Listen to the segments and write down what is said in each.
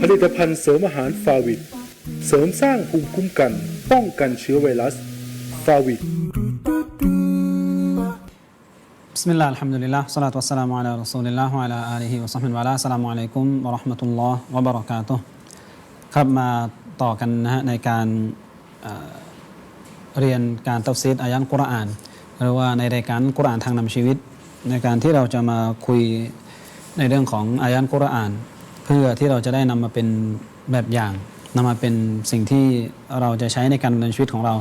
ผลิตภัณฑ์เสริมอาหารฟาวิดเสริมสร้างภูมิคุ้มกัน ป้องกันเชื้อไวรัสฟาวิด بسم الله الحمد لله والصلاة والسلام على رسول الله وعلى آله وصحبه وعلى السلام عليكم ورحمة الله وبركاته ครับมาต่อกันนะฮะในการเอ่อเรียนการตัฟซีดอายันกุรอาน หรือว่าในรายการกุรอานทางนำชีวิต ในการที่เราจะมาคุยในเรื่องของอายันกุรอาน เ พื่อที่เราจะได้นำมาเป็นแบบอย่างนำมาเป็นสิ่งที่เราจะใช้ในการดำเนินชีวิตของเรา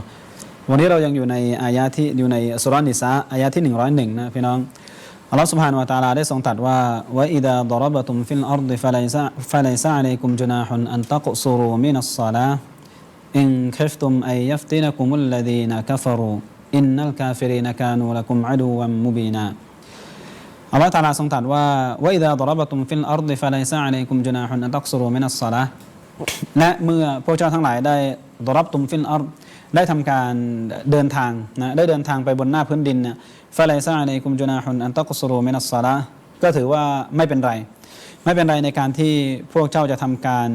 วันนี้เรายังอยู่ในอายะที่อยู่ในสุรานิสาอายะที่ 101 นะพี่น้องอัลลอฮฺสุบฮานวะตะอาลาได้ทรงตรัสว่าว่าอิดะดรบตุมฟิลอัรฎิฟะไลซะฟะไลซะอะลัยกุมจุนาฮุนอันตักซุรูมินัสศอลาอินคิฟตุมอัยยัฟตินะกุมุลลดีนะกัฟรูอินนัลกาฟิรีนกานูละกุมอะดูวัมมุบีนา อัลลอฮฺตาลาทรงตรัสว่าว่าอิดะดรบตุมฟิลอัรฎิฟะไลซะอะลัยกุมจุนาฮุนอันตักซุรูมินัสศอลาและเมื่อพวกเจ้าทั้งหลายได้ดรับตุมฟิลอัรฎได้ทำการเดินทางนะได้เดินทางไปบนหน้าพื้นดินเนี่ยฟะไลซะอะลัยกุมจุนาฮุนอันตักซุรูมินัสศอลาก็ถือว่าไม่เป็นไร ไม่เป็นไรในการที่พวกเจ้าจะทำการ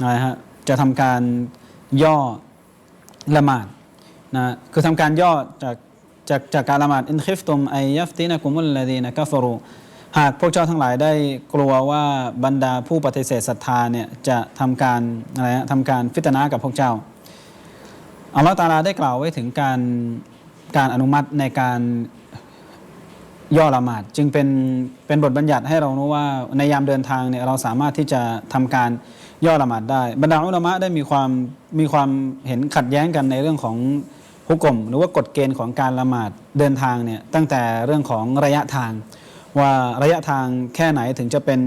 อะไรฮะจะทำการย่อละหมาดนะคือทำการย่อจาก จากจากการละหมาดอินคิฟตุมไอยัฟตินะกุมุลลดีนะกัฟรูหากพวกเจ้าทั้งหลายได้กลัวว่าบรรดาผู้ปฏิเสธศรัทธาเนี่ยจะทำการอะไรฮะทำการฟิตนากับพวกเจ้าอัลลอฮฺตาลาได้กล่าวไว้ถึงการการอนุมัติในการย่อละหมาดจึงเป็นเป็นบทบัญญัติให้เรารู้ว่าในยามเดินทางเนี่ยเราสามารถที่จะทำการย่อละหมาดได้ บรรดาอุลามะได้มีความมีความเห็นขัดแย้งกันในเรื่องของ ฮุกกลมหรือว่ากฎเกณฑ์ของการละหมาดเดินทางเนี่ยตั้งแต่เรื่องของระยะทาง ว่าระยะทางแค่ไหนถึงจะเป็น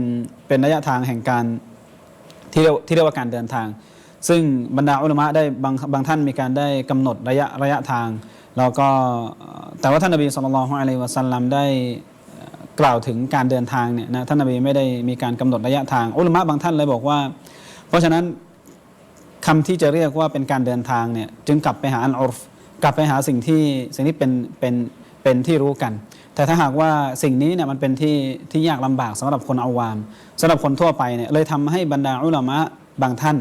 เป็นระยะทางแห่งการที่เรียกที่เรียกว่าการเดินทาง ซึ่งบรรดาอุลามะได้บางบางท่านมีการได้กำหนดระยะระยะทางแล้วก็แต่ว่าท่านนบีสุลต่านของอะลัยวะสัลลัมได้กล่าวถึงการเดินทางเนี่ยนะท่านนบีไม่ได้มีการกำหนดระยะทางอุลามะบางท่านเลยบอกว่า เพราะฉะนั้นคำที่จะเรียกว่าเป็นการเดินทางเนี่ยจึงกลับไปหาอันอรฟ กลับไปหาสิ่งที่สิ่งที่เป็นเป็นเป็นที่รู้กัน แต่ถ้าหากว่าสิ่งนี้เนี่ยมันเป็นที่ที่ยากลำบากสำหรับคนอาวามสำหรับคนทั่วไปเนี่ยเลยทำให้บรรดาอุลามะบางท่าน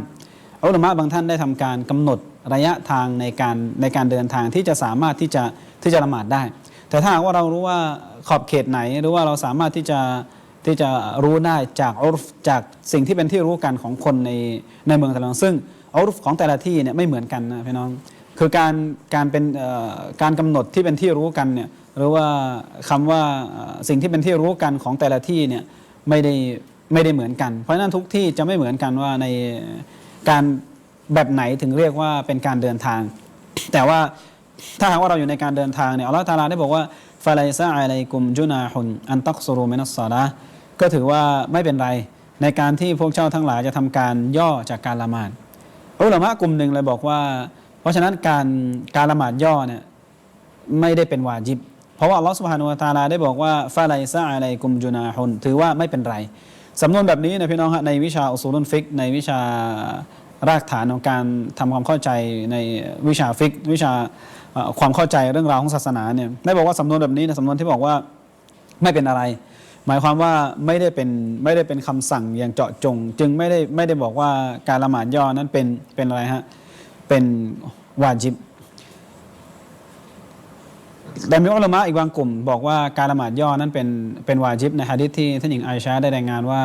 อุลามะบางท่านได้ทำการกำหนดระยะทางในการในการเดินทางที่จะสามารถที่จะที่จะละหมาดได้ แต่ถ้าหากว่าเรารู้ว่าขอบเขตไหน หรือว่าเราสามารถที่จะที่จะรู้ได้จากอุรฟจากสิ่งที่เป็นที่รู้กันของคนในในเมืองแต่ละเมืองซึ่งอุรฟของแต่ละที่เนี่ยไม่เหมือนกันนะพี่น้อง คือการการเป็นการกำหนดที่เป็นที่รู้กันเนี่ยหรือว่าคำว่าสิ่งที่เป็นที่รู้กันของแต่ละที่เนี่ยไม่ได้ไม่ได้เหมือนกัน เพราะฉะนั้นทุกที่จะไม่เหมือนกันว่าในการแบบไหนถึงเรียกว่าเป็นการเดินทาง แต่ว่าถ้าหากว่าเราอยู่ในการเดินทางเนี่ยอัลลอฮฺตาลาได้บอกว่าฟาไลซะอะลัยกุมจุนาฮุนอันตักซุรูมินัสซอลาก็ถือว่าไม่เป็นไรในการที่พวกเจ้าทั้งหลายจะทำการย่อจากการละหมาดอุลามะกลุ่มหนึ่งเลยบอกว่า เพราะฉะนั้นการการละหมาดย่อเนี่ยไม่ได้เป็นวาจิบ เพราะว่าอัลลอฮฺสุบฮานุวะตาลาได้บอกว่าฟาไลซะอะลัยกุมจุนาฮุนถือว่าไม่เป็นไร สำนวนแบบนี้นะพี่น้องฮะในวิชาอุซูลุนฟิก ในวิชารากฐานของการทำความเข้าใจในวิชาฟิก วิชาความเข้าใจเรื่องราวของศาสนาเนี่ยได้บอกว่าสำนวนแบบนี้นะสำนวนที่บอกว่าไม่เป็นอะไร หมายความว่าไม่ได้เป็นไม่ได้เป็นคำสั่งอย่างเจาะจง จึงไม่ได้ไม่ได้บอกว่าการละหมาดย่อนั้นเป็นเป็นอะไรฮะ เป็นวาจิบ แต่มีอุลมะอีกบางกลุ่ม บอกว่าการละหมาดย่อนั้นเป็นเป็นวาจิบในฮะดิษที่ท่านหญิงไอชาได้รายงานว่า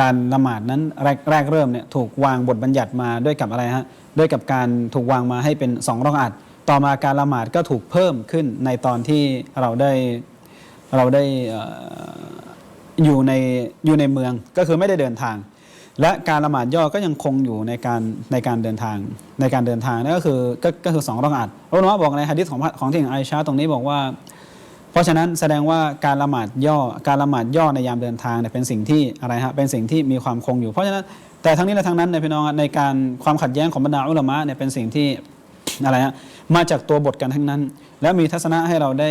การละหมาดนั้นแรกแรกเริ่มเนี่ยถูกวางบทบัญญัติมาด้วยกับอะไรฮะด้วยกับการถูกวางมาให้เป็นสองรอกอัดต่อมาการละหมาดก็ถูกเพิ่มขึ้นในตอนที่เราได้เราได้อยู่ในอยู่ในเมืองก็คือไม่ได้เดินทาง และการละหมาดย่อก็ยังคงอยู่ในการในการเดินทางในการเดินทางนั่นก็คือก็ก็คือสองรอกอัดอุลามะบอกในฮะดิษของพระของที่หญิงไอชาตรงนี้บอกว่า เพราะฉะนั้นแสดงว่าการละหมาดย่อการละหมาดย่อในยามเดินทางเนี่ยเป็นสิ่งที่อะไรฮะเป็นสิ่งที่มีความคงอยู่ เพราะฉะนั้นแต่ทั้งนี้และทั้งนั้นในพี่น้องในการความขัดแย้งของบรรดาอุลามะเนี่ยเป็นสิ่งที่อะไรฮะมาจากตัวบทกันทั้งนั้น แล้วมีทัศนะให้เราได้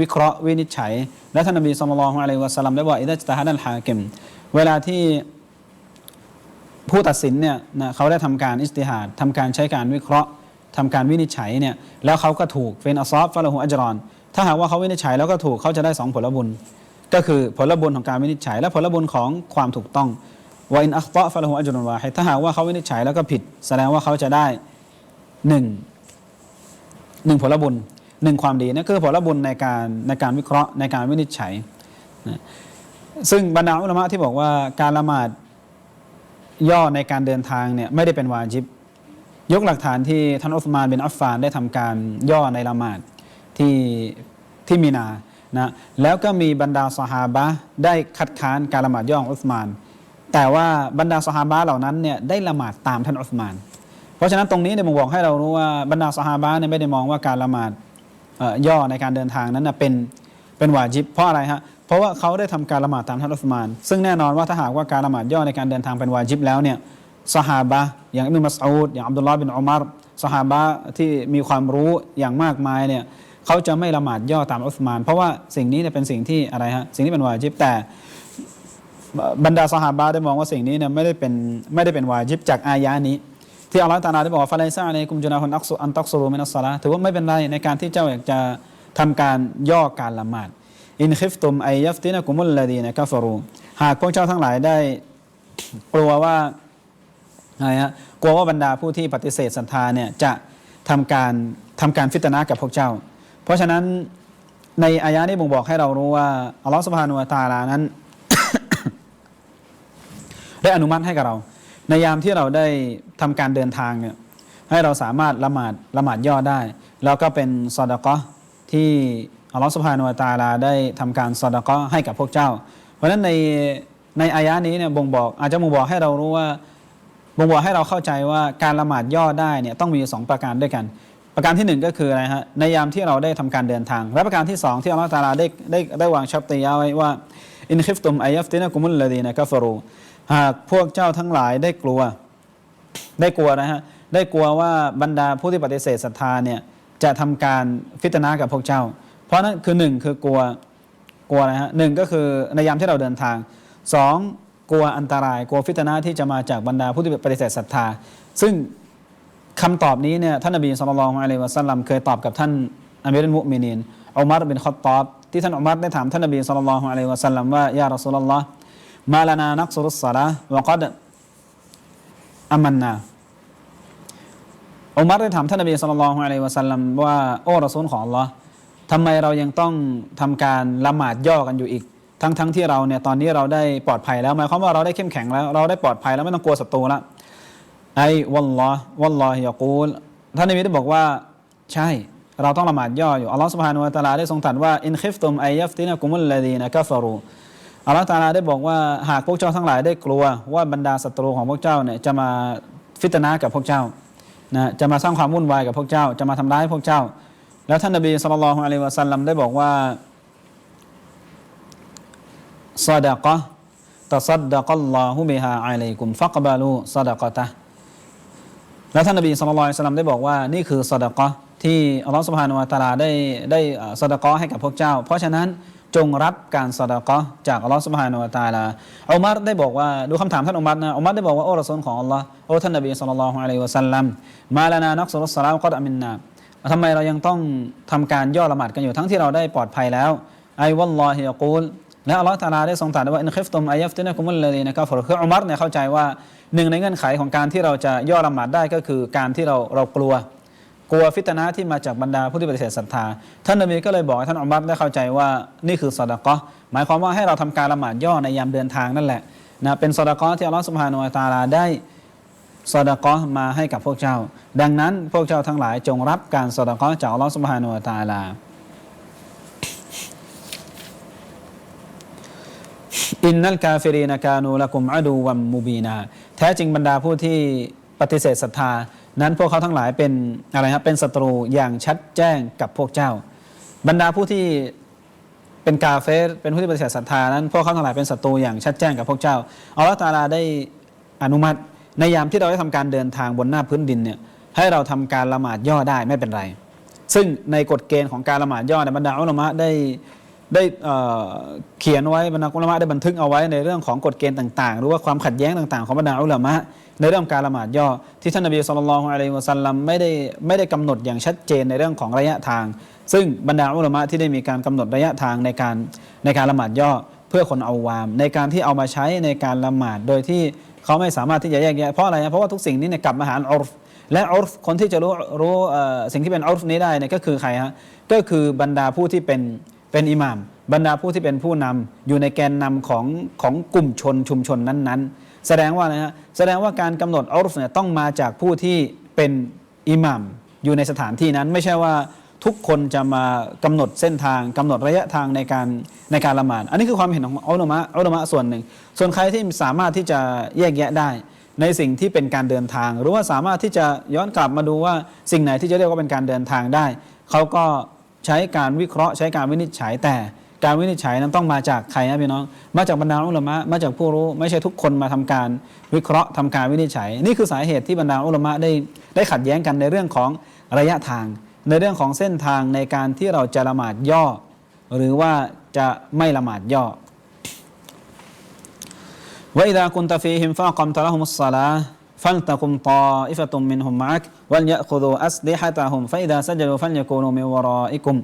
วิเคราะห์วินิจฉัย และท่านนบีสุลต่านละฮ์อะลัยวะสัลลัมได้บอกอิดะจตฮัดัลฮากิมเวลาที่ ผู้ตัดสินเนี่ยนะเขาได้ทำการอิสติฮาดทำการใช้การวิเคราะห์ทำการวินิจฉัยเนี่ยแล้วเขาก็ถูกเฟนอซอฟฟะลหูอัจรอน ถ้าหากว่าเขาวินิจฉัยแล้วก็ถูกเขาจะได้สองผลบุญ ก็คือผลบุญของการวินิจฉัย และผลบุญของความถูกต้องวอินอัคตะฟะลหูอัจรุนวาฮิดถ้าหากว่าเขาวินิจฉัยแล้วก็ผิด แสดงว่าเขาจะได้หนึ่งหนึ่งผลบุญหนึ่งความดีนั่นคือผลบุญในการในการวิเคราะห์ในการวินิจฉัยนะซึ่งบรรดาอุลามะที่บอกว่าการละหมาด ย่อในการเดินทางเนี่ยไม่ได้เป็นวาจิบ ยกหลักฐานที่ท่านอุสมานเบินอัฟฟานได้ทำการย่อในละหมาดที่ที่มีนานะแล้วก็มีบรรดาสหาบะได้คัดค้านการละหมาดย่อของอุสมาน แต่ว่าบรรดาสหาบะเหล่านั้นเนี่ยได้ละหมาดตามท่านอุสมาน เพราะฉะนั้นตรงนี้เนี่ยผมบอกให้เรารู้ว่าบรรดาสหาบะเนี่ยไม่ได้มองว่าการละหมาดย่อในการเดินทางนั้นเป็นเป็นวาจิบเพราะอะไรฮะเราะว่าเขาได้ทำการละหมาดตามท่านอุสมาน ซึ่งแน่นอนว่าถ้าหากว่าการละหมาดย่อในการเดินทางเป็นวาจิบแล้วเนี่ยสหาบะอย่างอิบนุมัสอูดอย่างอับดุลลอฮ์บินอุมัรสหาบะที่มีความรู้อย่างมากมายเนี่ยเขาจะไม่ละหมาดย่อตามอุสมาน เพราะว่าสิ่งนี้เนี่ยเป็นสิ่งที่อะไรฮะสิ่งที่เป็นวาจิบแต่บรรดาสหาบะได้มองว่าสิ่งนี้เนี่ยไม่ได้เป็นไม่ได้เป็นวาจิบจากอายะนี้ ที่อัลลอฮฺตาลาได้บอกว่าฟาไลซาในกุมจุนาฮุนอักซุอันตักซุรูมินัสซาลาถือว่าไม่เป็นไรในการที่เจ้าอยากจะทำการย่อการละหมาด อินคิฟตุมไอยัฟตินะกุมุลลดีนะกัฟรูหากพวกเจ้าทั้งหลายได้กลัวว่าอะไรฮะกลัวว่าบรรดาผู้ที่ปฏิเสธศรัทธาเนี่ยจะทำการทำการฟิตนะกับพวกเจ้า เพราะฉะนั้นในอายะนี้บ่งบอกให้เรารู้ว่าอัลลอฮฺสุบฮานุวะตาลานั้น ได้อนุมัติให้กับเรา ในยามที่เราได้ทำการเดินทางเนี่ยให้เราสามารถละหมาดละหมาดย่อได้ แล้วก็เป็นซอดะกอที่ อัลลอฮฺสุบฮานุวะตาลาได้ทำการซอดกอให้กับพวกเจ้า เพราะฉะนั้นในในอายะนี้เนี่ยบ่งบอกอาจจะบ่งบอกให้เรารู้ว่าบ่งบอกให้เราเข้าใจว่าการละหมาดย่อได้เนี่ยต้องมีสองประการด้วยกัน ประการที่หนึ่งก็คืออะไรฮะในยามที่เราได้ทำการเดินทาง และประการที่สองที่อัลลอฮฺตาลาได้ได้ได้วางชับตียาไว้ว่าอินคิฟตุมอายัฟตินะกุมุลลดีนะกัฟรูหากพวกเจ้าทั้งหลายได้กลัว ได้กลัวนะฮะได้กลัวว่าบรรดาผู้ที่ปฏิเสธศรัทธาเนี่ยจะทำการฟิตนากับพวกเจ้า เพราะนั่นคือหนึ่งคือกลัวกลัวนะฮะหนึ่งก็คือในยามที่เราเดินทางสองกลัวอันตราย กลัวฟิตนาที่จะมาจากบรรดาผู้ที่ปฏิเสธศรัทธา ซึ่งคำตอบนี้เนี่ยท่านนบีสุลต่านอะลัยวะสัลลัมเคยตอบกับท่านอามีรุลมุมินีนอุมัรบินขอตอบที่ท่านอุมัรได้ถามท่านนบีสุลต่านอะลัยวะสัลลัมว่ายารอสูลลอฮ์มาลานานักสุรุสซาละวะกัดอามันนาอุมัรได้ถามท่านนบีสุลต่านอะลัยวะสัลลัมว่าโอ้รอซูลของ Allah ทำไมเรายังต้องทำการละหมาดย่อกันอยู่อีก ทั้งทั้งที่เราเนี่ยตอนนี้เราได้ปลอดภัยแล้วหมายความว่าเราได้เข้มแข็งแล้ว เราได้ปลอดภัยแล้วไม่ต้องกลัวศัตรูละไอ้วัลลอฮ์วัลลอฮิยะกูลท่านนบีได้บอกว่าใช่ เราต้องละหมาดย่ออยู่อัลลอฮ์สุบฮานุวะตาลาได้ทรงตรัสว่าอินคิฟตุมไอยัฟตินะกุมุลลดีนะกัฟรูอัลลอฮ์ตาลาได้บอกว่าหากพวกเจ้าทั้งหลายได้กลัวว่าบรรดาศัตรูของพวกเจ้าเนี่ยจะมาฟิตนากับพวกเจ้านะจะมาสร้างความวุ่นวายกับพวกเจ้า จะมาทำร้ายพวกเจ้า แล้วท่านนบีสุลต่านอะลัยวะสัลลัมได้บอกว่าซาดะกะตัซัดดะกัลลอฮุบิฮาอะลัยกุมฟักบาลูซาดะกะตะแล้วท่านนบีสุลต่านอะลัยวะสัลลัมได้บอกว่านี่คือซาดะกะที่อัลลอฮฺสุบฮานุวะตาลาได้ได้ซาดะกะให้กับพวกเจ้า เพราะฉะนั้นจงรับการซาดะกะจากอัลลอฮฺสุบฮานุวะตาลาอุมัรได้บอกว่าดูคำถามท่านอุมัรนะอุมัรได้บอกว่าโอ้รอซูลของอัลลอฮ์โอ้ท่านนบีสุลต่านอะลัยฮิวะสัลลัมมาลานานักสุรุสสลามกัดอามินนา ทำไมเรายังต้องทำการย่อละหมาดกันอยู่ทั้งที่เราได้ปลอดภัยแล้วไอ้วัลลอฮิยะกูลและอัลลอฮฺตาลาได้ทรงตรัสว่าอินคิฟตุมอายัฟตินะกุมุลลดีนะกัฟรคืออุมัรเนี่ยเข้าใจว่าหนึ่งในเงื่อนไขของการที่เราจะย่อละหมาดได้ก็คือการที่เราเรากลัว กลัวฟิตนะที่มาจากบรรดาผู้ที่ปฏิเสธศรัทธา ท่านนบีก็เลยบอกให้ท่านอุมัรได้เข้าใจว่านี่คือซอดะกอหมายความว่าให้เราทำการละหมาดย่อในยามเดินทางนั่นแหละนะเป็นซอดะกอที่อัลลอฮฺสุบฮานุวะตาลาได้ ซอดะกอมาให้กับพวกเจ้า ดังนั้นพวกเจ้าทั้งหลายจงรับการซอดะกอจากอัลลอฮฺสุบฮานุวะตาลาอินนัลกาฟิรีนกานูละกุมอะดูวัมมูบีนาแท้จริงบรรดาผู้ที่ปฏิเสธศรัทธา นั้นพวกเขาทั้งหลายเป็นอะไรครับเป็นศัตรูอย่างชัดแจ้งกับพวกเจ้า บรรดาผู้ที่เป็นกาเฟรเป็นผู้ที่ปฏิเสธศรัทธานั้นพวกเขาทั้งหลายเป็นศัตรูอย่างชัดแจ้งกับพวกเจ้าอัลลอฮฺตาลาได้อนุมัติ ในยามที่เราได้ทำการเดินทางบนหน้าพื้นดินเนี่ยให้เราทำการละหมาดย่อได้ไม่เป็นไร ซึ่งในกฎเกณฑ์ของการละหมาดย่อในยบรรดาอุลามะได้ได้เอ่อเขียนไว้บรรดาอุลามะได้บันทึกเอาไว้ในเรื่องของกฎเกณฑ์ต่างๆ หรือว่าความขัดแย้งต่างๆ ของบรรดาอุลามะในเรื่องการละหมาดย่อที่ท่านนบีสุลต่านละฮ์อะลัยฮิวะสัลลัมไม่ได้ไม่ได้กำหนดอย่างชัดเจนในเรื่องของระยะทาง ซึ่งบรรดาอุลามะที่ได้มีการกำหนดระยะทางในการในการละหมาดย่อเพื่อคนเอาวาม ในการที่เอามาใช้ในการละหมาดโดยที่ เขาไม่สามารถที่จะแยกแยะเพราะอะไรนะเพราะว่าทุกสิ่งนี้เนี่ยกลับมาหาอุรฟและอุรฟคนที่จะรู้รู้สิ่งที่เป็นอุรฟนี้ได้เนี่ยก็คือใครฮะก็คือบรรดาผู้ที่เป็นเป็นอิหมาม บรรดาผู้ที่เป็นผู้นำอยู่ในแกนนำของของกลุ่มชนชุมชนนั้นๆ แสดงว่าอะไรฮะแสดงว่าการกำหนดอุรฟเนี่ยต้องมาจากผู้ที่เป็นอิหมามอยู่ในสถานที่นั้นไม่ใช่ว่า ทุกคนจะมากำหนดเส้นทางกำหนดระยะทางในการในการละหมาด อันนี้คือความเห็นของอัลลอฮ์มะอัลลอฮ์มะส่วนหนึ่ง ส่วนใครที่สามารถที่จะแยกแยะได้ ในสิ่งที่เป็นการเดินทาง หรือว่าสามารถที่จะย้อนกลับมาดูว่าสิ่งไหนที่จะเรียกว่าเป็นการเดินทางได้ เขาก็ใช้การวิเคราะห์ใช้การวินิจฉัยแต่การวินิจฉัยนั้นต้องมาจากใครนะพี่น้อง มาจากบรรดาอุลามะ มาจากผู้รู้ ไม่ใช่ทุกคนมาทำการวิเคราะห์ทำการวินิจฉัย นี่คือสาเหตุที่บรรดาอุลามะได้ได้ขัดแย้งกันในเรื่องของระยะทาง ในเรื่องของเส้นทางในการที่เราจะละหมาดย่อ หรือว่าจะไม่ละหมาดย่อ وإذا كنت فيهم فأقمت لهم الصلاة فلتقم طائفة منهم معك وليأخذوا أسلحتهم فإذا سجدوا فليكونوا من ورائكم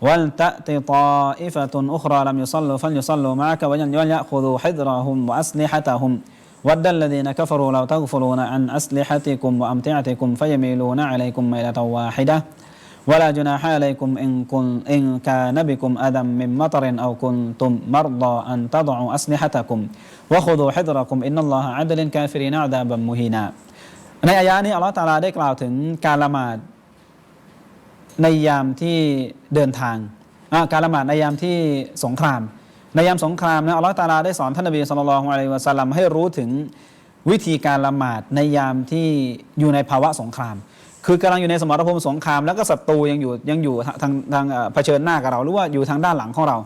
ولتأت طائفة أخرى لم يصلوا فليصلوا معك وليأخذوا حذرهم وأسلحتهم ود الذين كفروا لو تغفلون عن أسلحتكم وأمتعتكم فيميلون عليكم ميلة واحدة ولا جناح عليكم إن, كن إن كان بكم أذى من مطر أو كنتم مرضى أن تضعوا أسلحتكم وخذوا حذركم إن الله عد للكافرين عذابا مهينا ในอายะนี้อัลลอฮฺตาลาได้กล่าวถึงการละหมาดในยามที่เดินทางอ่าการละหมาดในยามที่สงคราม ในยามสงครามนะอัลลอฮฺตาลาได้สอนท่านนบีสุลต่านของอะลัยวะสัลลัมให้รู้ถึงวิธีการละหมาดในยามที่อยู่ในภาวะสงคราม คือกำลังอยู่ในสมรภูมิสงคราม แล้วก็ศัตรูยังอยู่ยังอยู่ทางทางเผชิญหน้ากับเราหรือว่าอยู่ทางด้านหลังของเรา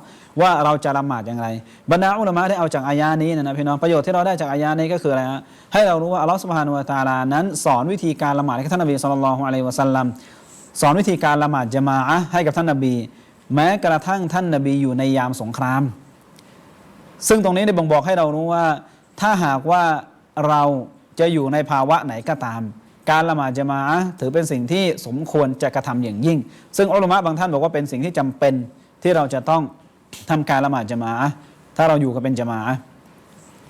ว่าเราจะละหมาดอย่างไร บรรดาอุลามะได้เอาจากอายานี้นะนะพี่น้องประโยชน์ที่เราได้จากอายานี้ก็คืออะไรฮะให้เรารู้ว่าอัลลอฮฺสุบฮานุวะตาลานั้น สอนวิธีการละหมาดให้ท่านนบีสุลต่านของอะลัยวะสัลลัมสอนวิธีการละหมาดจะมาให้กับท่านนบี แม้กระทั่งท่านนบีอยู่ในยามสงคราม ซึ่งตรงนี้ได้บ่งบอกให้เรารู้ว่า ถ้าหากว่าเราจะอยู่ในภาวะไหนก็ตาม การละหมาดจะมาถือเป็นสิ่งที่สมควรจะกระทำอย่างยิ่ง ซึ่งอัลลอฮ์บางท่านบอกว่าเป็นสิ่งที่จำเป็นที่เราจะต้องทำการละหมาดจะมาถ้าเราอยู่กับเป็นจะมา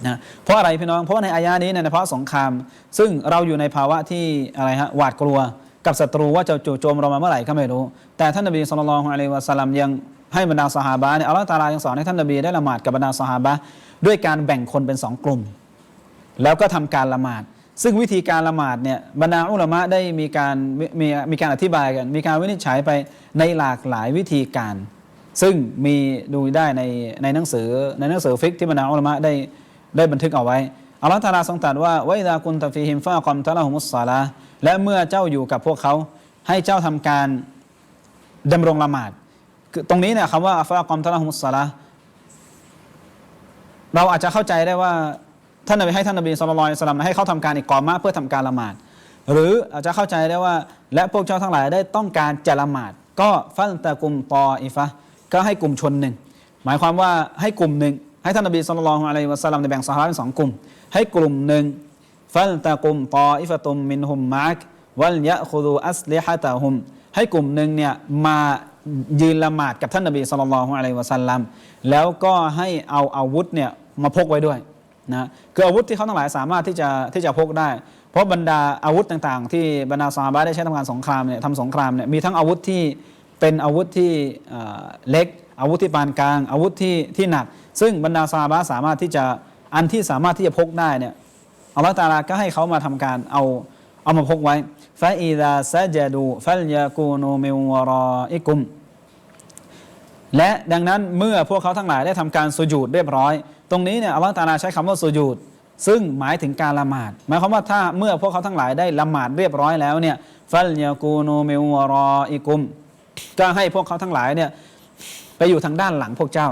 นะเพราะอะไรพี่น้องเพราะในอายานี้เนี่ยในเพราะสงคราม ซึ่งเราอยู่ในภาวะที่อะไรฮะหวาดกลัวกับศัตรูว่าจะจู่โจมเรามาเมื่อไหร่ก็ไม่รู้ แต่ท่านนบีสุลต่านของอะลัยวะสัลลัมยัง ให้บรรดาสหาบะเนี่ยอัลลอฮ์ตาลายังสอนให้ท่านนบีได้ละหมาดกับบรรดาสหาบะด้วยการแบ่งคนเป็นสองกลุ่ม แล้วก็ทำการละหมาด ซึ่งวิธีการละหมาดเนี่ยบรรดาอุลามะได้มีการมีมีการอธิบายกัน มีการวินิจฉัยไปในหลากหลายวิธีการ ซึ่งมีดูได้ในในหนังสือในหนังสือฟิกที่บรรดาอุลามะได้ได้บันทึกเอาไว้อัลลอฮฺตาลาทรงตรัสว่าไวดากุนตฟีฮิมฟาคอมตะละฮุมุสซาลาและเมื่อเจ้าอยู่กับพวกเขาให้เจ้าทำการดำรงละหมาด คือตรงนี้เนี่ยคำว่าฟาคอมตะละฮุมุสซาลาเราอาจจะเข้าใจได้ว่าท่านนบีให้ท่านนบีสุลต่านสลัมให้เขาทำการอิกอมะเพื่อทำการละหมาด หรืออาจจะเข้าใจได้ว่า และพวกเจ้าทั้งหลายได้ต้องการจะละหมาด ก็ฟันตะกลุ่มตออิฟะก็ให้กลุ่มชนหนึ่ง หมายความว่าให้กลุ่มหนึ่งให้ท่านนบีสุลต่านอะลัยวะสลัมในแบ่งสหายเป็นสองกลุ่ม ให้กลุ่มหนึ่งฟันตะกลุ่มตออิฟะตุมมินฮุมมักวัลยะคุดูอัสลิฮะตะฮุมให้กลุ่มหนึ่งเนี่ยมา ยืนละหมาดกับท่านนบีสุลต่านอะลัยวะสัลลัมแล้วก็ให้เอาอาวุธเนี่ยมาพกไว้ด้วยนะคืออาวุธที่เขาทั้งหลายสามารถที่จะที่จะพกได้ เพราะบรรดาอาวุธต่างๆ ที่บรรดาซาบะได้ใช้ทำการสงครามเนี่ยทำสงครามเนี่ยมีทั้งอาวุธที่เป็นอาวุธที่เล็ก อาวุธที่ปานกลาง อาวุธที่ที่หนัก ซึ่งบรรดาซาบะสามารถที่จะอันที่สามารถที่จะพกได้เนี่ยอัลลอฮฺตาลาก็ให้เขามาทำการเอา เอามาพกไว้ฟาอีดาซะจดูฟัลยากูนูมิวรออิกุม และดังนั้นเมื่อพวกเขาทั้งหลายได้ทำการสุญูดเรียบร้อย ตรงนี้เนี่ยอัลลอฮฺตาลาใช้คำว่าสุญูดซึ่งหมายถึงการละหมาด หมายความว่าถ้าเมื่อพวกเขาทั้งหลายได้ละหมาดเรียบร้อยแล้วเนี่ยฟัลยากูนูมิวรออิกุม ก็ให้พวกเขาทั้งหลายเนี่ยไปอยู่ทางด้านหลังพวกเจ้า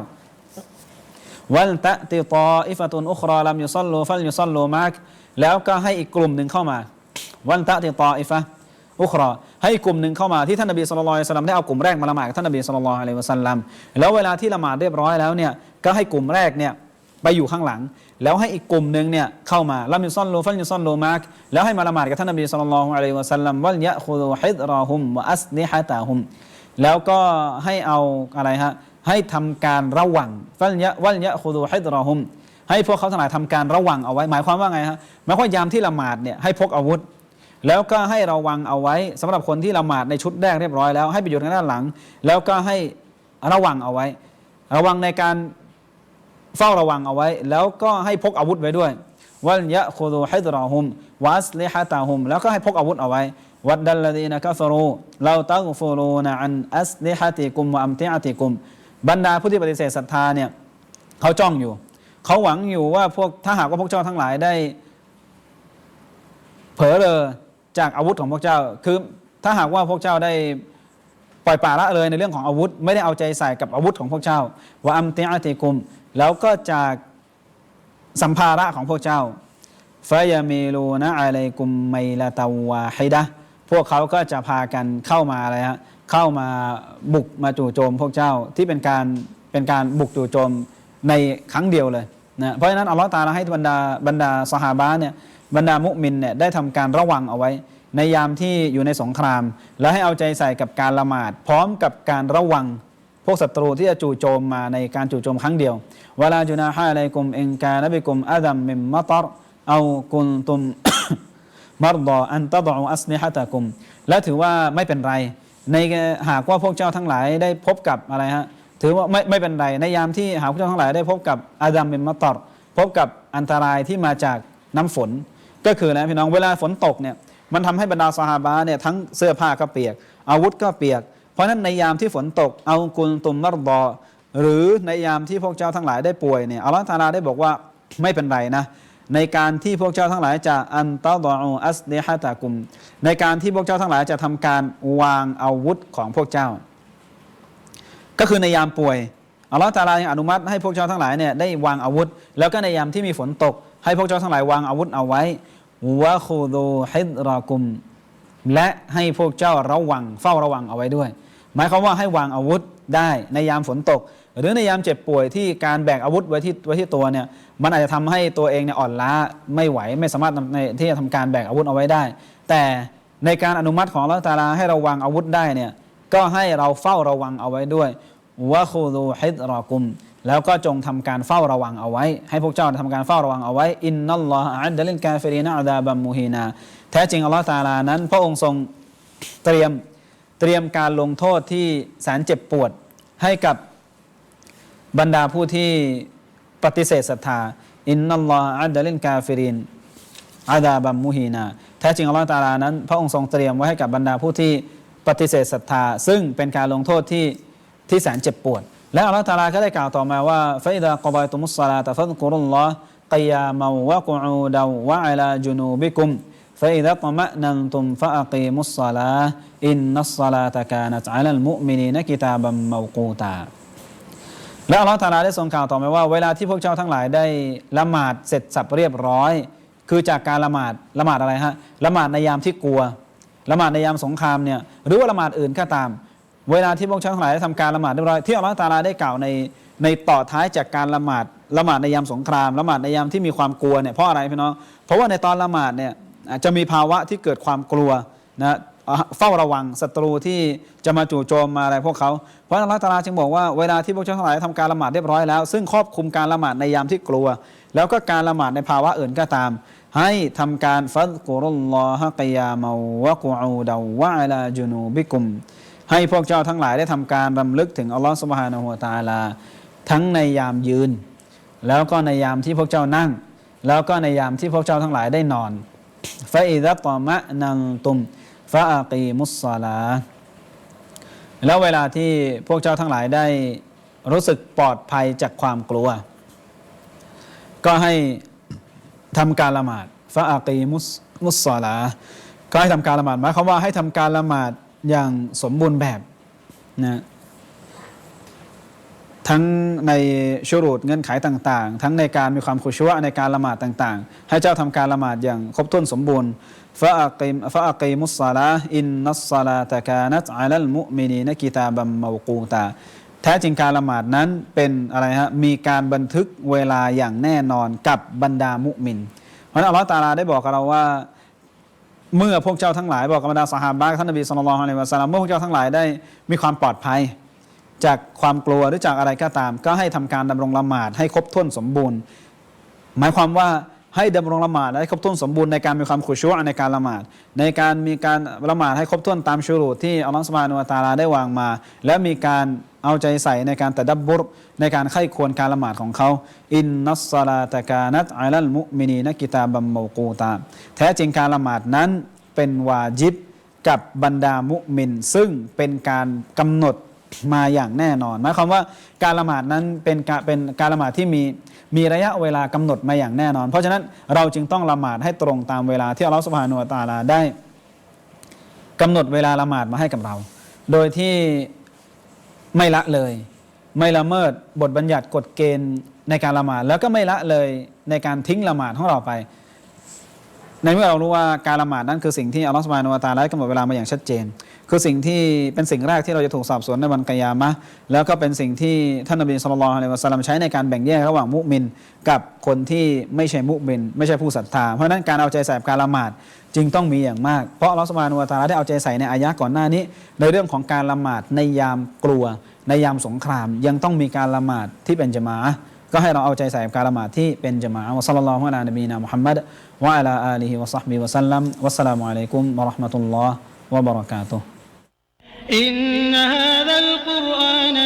วัลตะติตออิฟตุนอุครอลัมยุซัลลูฟัลยุซัลลูมากแล้วก็ให้อีกกลุ่มหนึ่งเข้ามา วันตะติตออิฟะอุครอให้กลุ่มหนึ่งเข้ามาที่ท่านนบีสุลต่านสลัมได้เอากลุ่มแรกมาละหมาดกับท่านนบีสุลต่านอะลัยวะสัลลัมแล้วเวลาที่ละหมาดเรียบร้อยแล้วเนี่ยก็ให้กลุ่มแรกเนี่ยไปอยู่ข้างหลัง แล้วให้อีกกลุ่มหนึ่งเนี่ยเข้ามาลัมยุซัลลูฟัลยุซัลลูมากแล้วให้มาละหมาดกับท่านนบีสุลต่านอะลัยวะสัลลัมวัลยะคุดูฮิดรอฮุมวะอัสนิฮะตาฮุมแล้วก็ให้เอาอะไรฮะให้ทำการระวังฟัลยะวัลยะคูดูฮิดรอฮุมให้พวกเขาทั้งหลายทำการระวังเอาไว้หมายความว่าไงฮะหมายความยามที่ละหมาดเนี่ยให้พกอาวุธ แล้วก็ให้ระวังเอาไว้สำหรับคนที่ละหมาดในชุดแรกเรียบร้อยแล้วให้ไปอยู่ทางด้านหลัง แล้วก็ให้ระวังเอาไว้ ระวังในการเฝ้าระวังเอาไว้ แล้วก็ให้พกอาวุธไว้ด้วยวัลยะโคูดูฮิดรอฮุมวัสเลฮะตาฮุมแล้วก็ให้พกอาวุธเอาไว้วัดดัลลดีนะกัฟรูเราตักฟูรูนะอันอัสลิฮะติกุมวะอัมติอะติกุม บรรดาผู้ที่ปฏิเสธศรัทธาเนี่ยเขาจ้องอยู่ เขาหวังอยู่ว่าพวกถ้าหากว่าพวกเจ้าทั้งหลายได้ เผลอเลย จากอาวุธของพวกเจ้า คือถ้าหากว่าพวกเจ้าได้ปล่อยปละละเลยในเรื่องของอาวุธ ไม่ได้เอาใจใส่กับอาวุธของพวกเจ้าว่าอัมติอาติกุม แล้วก็จากสัมภาระของพวกเจ้าฟายามีลูนะอะลัยกุมไมละตาวาฮิดะพวกเขาก็จะพากันเข้ามาอะไรฮะเข้ามาบุกมาจู่โจมพวกเจ้าที่เป็นการเป็นการบุกจู่โจมในครั้งเดียวเลยนะเพราะฉะนั้นอัลลอฮฺตาลาให้บรรดาบรรดาสหาบะห์เนี่ย บรรดามุมินเนี่ยได้ทำการระวังเอาไว้ ในยามที่อยู่ในสงคราม และให้เอาใจใส่กับการละหมาด พร้อมกับการระวังพวกศัตรูที่จะจู่โจมมาในการจู่โจมครั้งเดียวเวลาจุนาฮะอะลัยกุมเอินการนบิกุมอาดัมมิมมัตรเอากุนตุมมารดออันตดออัสนิฮะตะกุม และถือว่าไม่เป็นไร ในหากว่าพวกเจ้าทั้งหลายได้พบกับอะไรฮะถือว่าไม่ไม่เป็นไร ในยามที่หากพวกเจ้าทั้งหลายได้พบกับอาดัมมิมมัตรพบกับอันตรายที่มาจากน้ำฝน ก็คือนะพี่น้องเวลาฝนตกเนี่ยมันทำให้บรรดาสหาบะเนี่ยทั้งเสื้อผ้าก็เปียก อาวุธก็เปียก เพราะฉะนั้นในยามที่ฝนตกเอากุลตุมมรดอหรือในยามที่พวกเจ้าทั้งหลายได้ป่วยเนี่ยอัลลอฮฺตาลาได้บอกว่าไม่เป็นไรนะในการที่พวกเจ้าทั้งหลายจะอันตาดออัสเดฮะตากุม ในการที่พวกเจ้าทั้งหลายจะทำการวางอาวุธของพวกเจ้า ก็คือในยามป่วยอัลลอฮฺตาลายังอนุมัติให้พวกเจ้าทั้งหลายเนี่ยได้วางอาวุธ แล้วก็ในยามที่มีฝนตก ให้พวกเจ้าทั้งหลายวางอาวุธเอาไว้ วะคูดูฮิดรากุม และให้พวกเจ้าระวัง เฝ้าระวังเอาไว้ด้วย หมายความว่าให้วางอาวุธได้ในยามฝนตก หรือในยามเจ็บป่วยที่การแบกอาวุธไว้ที่ไว้ที่ตัวเนี่ยมันอาจจะทำให้ตัวเองเนี่ยอ่อนล้าไม่ไหวไม่สามารถในที่จะทำการแบกอาวุธเอาไว้ได้ แต่ในการอนุมัติของอัลลอฮฺตาลาให้เราวางอาวุธได้เนี่ยก็ให้เราเฝ้าระวังเอาไว้ด้วยวะคูดูฮิดรอกุม แล้วก็จงทำการเฝ้าระวังเอาไว้ ให้พวกเจ้าทำการเฝ้าระวังเอาไว้ อินนัลลอฮฺอัดลินกาฟิรีนะอัดาบัมมูฮีนา แท้จริงอัลลอฮฺตาลานั้น พระองค์ทรงเตรียมเตรียมการลงโทษที่แสนเจ็บปวดให้กับบรรดาผู้ที่ปฏิเสธศรัทธา อินนัลลอฮฺอัดลินกาฟิรินอาดาบัมมูฮีนา แท้จริงอัลลอฮฺตาลานั้น พระองค์ทรงเตรียมไว้ให้กับบรรดาผู้ที่ปฏิเสธศรัทธา ซึ่งเป็นการลงโทษที่ที่แสนเจ็บปวด และอัลลอฮฺตาลาก็ได้กล่าวต่อมาว่าฟะอิดะกบายตุมุสซาลาตะฟัดกุรุลลอฮ์กิยามาวะกุอูดาวะอะลาจุนูบิกุม فإذا طمأننتم فأقيموا الصلاة إن الصلاة كانت على المؤمنين كتابا موقوتا และอัลลอฮฺตาลาได้ทรงกล่าวต่อมาว่า เวลาที่พวกเจ้าทั้งหลายได้ละหมาดเสร็จสับเรียบร้อย คือจากการละหมาดละหมาดอะไรฮะละหมาดในยามที่กลัวละหมาดในยามสงครามเนี่ยหรือว่าละหมาดอื่นก็ตาม เวลาที่พวกเจ้าทั้งหลายได้ทำการละหมาดเรียบร้อยที่อัลลอฮฺตาลาได้กล่าวในในต่อท้ายจากการละหมาดละหมาดในยามสงครามละหมาดในยามที่มีความกลัวเนี่ยเพราะอะไรพี่น้องเพราะว่าในตอนละหมาดเนี่ยจะมีภาวะที่เกิดความกลัวนะเฝ้าระวังศัตรูที่จะมาจู่โจมมาอะไรพวกเขาเพราะอัลลอฮฺตาลาจึงบอกว่าเวลาที่พวกเจ้าทั้งหลายทำการละหมาดเรียบร้อยแล้ว ซึ่งครอบคลุมการละหมาดในยามที่กลัว แล้วก็การละหมาดในภาวะอื่นก็ตาม ให้ทำการฟัดกุรุลลอฮะกิยามาวะกูอูดาวะอะลาจุนูบิกุม ให้พวกเจ้าทั้งหลายได้ทำการรำลึกถึงอัลลอฮฺสุบฮานะฮูวตาลา ทั้งในยามยืน แล้วก็ในยามที่พวกเจ้านั่ง แล้วก็ในยามที่พวกเจ้าทั้งหลายได้นอนฟาอิดะตอมะนันตุมฟาอากีมุสซาลา แล้วเวลาที่พวกเจ้าทั้งหลายได้รู้สึกปลอดภัยจากความกลัว ก็ให้ทำการละหมาดฟาอากีมุสมุสซาลา ก็ให้ทำการละหมาดหมายความว่าให้ทำการละหมาด อย่างสมบูรณ์แบบนะทั้งในชุรูดเงื่อนไขต่างๆ ทั้งในการมีความขุชัวในการละหมาดต่างๆ ให้เจ้าทำการละหมาดอย่างครบถ้วนสมบูรณ์ฟะอักิมฟะอักิมุสซาลาอินนัสซาลาตะกานัตอัลลมุมินีนกิตาบัมมากูตา แท้จริงการละหมาดนั้นเป็นอะไรฮะ มีการบันทึกเวลาอย่างแน่นอนกับบรรดามุมิน เพราะฉะนั้นอัลลอฮฺตาลาได้บอกกับเราว่า เมื่อพวกเจ้าทั้งหลายบอกกับบรรดาสหาบะท่านนบีสุลต่านอะลัยวะสัลลัมเมื่อพวกเจ้าทั้งหลายได้มีความปลอดภัย จากความกลัวหรือจากอะไรก็ตาม ก็ให้ทำการดำรงละหมาดให้ครบถ้วนสมบูรณ์ หมายความว่า ให้ดำรงละหมาดให้ครบถ้วนสมบูรณ์ในการมีความขุชัวในการละหมาด ในการมีการละหมาดให้ครบถ้วนตามชูรูที่อัลลอฮฺสุบานุวะตาลาได้วางมา และมีการเอาใจใส่ในการตะดับบุรในการไข้ควรการละหมาดของเขาอินนัสซาลาตกานัตอัลัลมุมินีนกิตาบัมโมกูตาแท้จริงการละหมาดนั้นเป็นวาจิบกับบรรดามุมิน ซึ่งเป็นการกำหนด มาอย่างแน่นอน หมายความว่าการละหมาดนั้นเป็นการเป็นการละหมาดที่มีมีระยะเวลากำหนดมาอย่างแน่นอน เพราะฉะนั้นเราจึงต้องละหมาดให้ตรงตามเวลาที่อัลลอฮฺสุบฮานุตะอาลาได้กำหนดเวลาละหมาดมาให้กับเรา โดยที่ไม่ละเลย ไม่ละเมิดบทบัญญัติกฎเกณฑ์ในการละหมาด แล้วก็ไม่ละเลยในการทิ้งละหมาดของเราไป ในเมื่อเรารู้ว่าการละหมาดนั้นคือสิ่งที่อัลลอฮฺสุบานุวะตาลได้กำหนดเวลามาอย่างชัดเจน คือสิ่งที่เป็นสิ่งแรกที่เราจะถูกสอบสวนในวันกิยามะแล้วก็เป็นสิ่งที่ท่านนบีสุลต่านอะลัยวะสัลลัมใช้ในการแบ่งแยกระหว่างมุมิน กับคนที่ไม่ใช่มุมิน ไม่ใช่ผู้ศรัทธาเพราะฉะนั้นการเอาใจใส่การละหมาดจึงต้องมีอย่างมาก เพราะอัลลอฮฺสุบานุวะตาลได้เอาใจใส่ในอายะห์ก่อนหน้านี้ ในเรื่องของการละหมาดในยามกลัว ในยามสงคราม ยังต้องมีการละหมาดที่เป็นจมะอะ ก็ให้เราเอาใจใส่กับการละหมาดที่เป็นจามะอะห์วะซัลลัลลอฮุอะลานบีนามุฮัมมัดวะอะลาอาลีฮิวะซอฮบิฮิวะซัลลัมวัสสลามุอะลัยกุมวะเราะห์มะตุลลอฮ์วะบะเราะกาตุฮ์ إن هذا القرآن